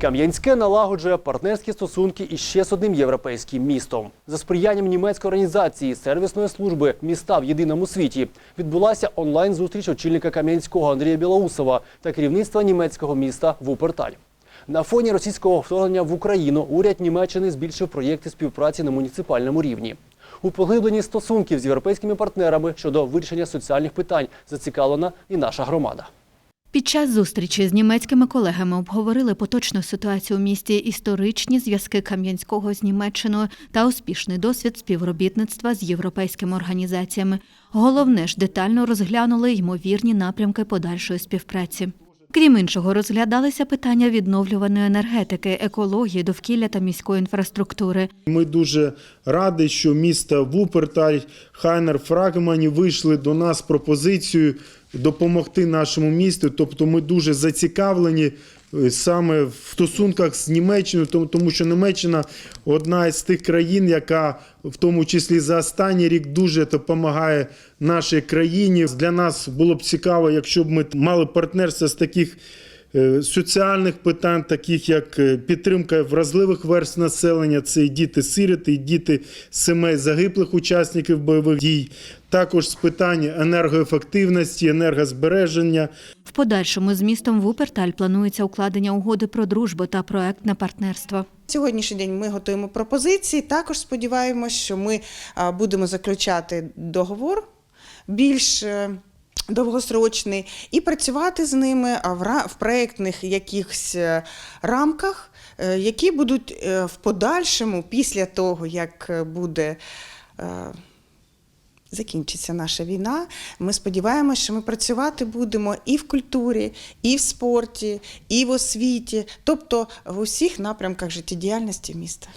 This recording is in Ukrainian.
Кам'янське налагоджує партнерські стосунки із ще з одним європейським містом. За сприянням німецької організації сервісної служби міста в єдиному світі відбулася онлайн-зустріч очільника Кам'янського Андрія Білоусова та керівництва німецького міста Вуперталь. На фоні російського вторгнення в Україну уряд Німеччини збільшив проєкти співпраці на муніципальному рівні. У поглибленні стосунків з європейськими партнерами щодо вирішення соціальних питань зацікавлена і наша громада. Під час зустрічі з німецькими колегами обговорили поточну ситуацію у місті, історичні зв'язки Кам'янського з Німеччиною та успішний досвід співробітництва з європейськими організаціями. Головне ж детально розглянули ймовірні напрямки подальшої співпраці. Крім іншого, розглядалися питання відновлюваної енергетики, екології, довкілля та міської інфраструктури. Ми дуже раді, що міста Вуперталь, Хайнер, Фрагмані вийшли до нас з пропозицією допомогти нашому місту. Тобто ми дуже зацікавлені саме в стосунках з Німеччиною, тому- тому що Німеччина одна із тих країн, яка в тому числі за останній рік дуже допомагає нашій країні. Для нас було б цікаво, якщо б ми мали партнерство з таких. Е, Соціальних питань, таких як е, підтримка вразливих верств населення, це і діти сироти, і діти сімей загиблих учасників бойових дій, також з питань енергоефективності, енергозбереження. В подальшому з містом Вуперталь планується укладення угоди про дружбу та проектне партнерство. Сьогоднішній день ми готуємо пропозиції. Також сподіваємось, що ми будемо заключати договор більш е, довгосрочний і працювати з ними в проєктних якихось е, рамках, е, які будуть е, в подальшому, після того, як буде. Закінчиться наша війна. Ми сподіваємося, що ми працювати будемо і в культурі, і в спорті, і в освіті, тобто в усіх напрямках життєдіяльності міста.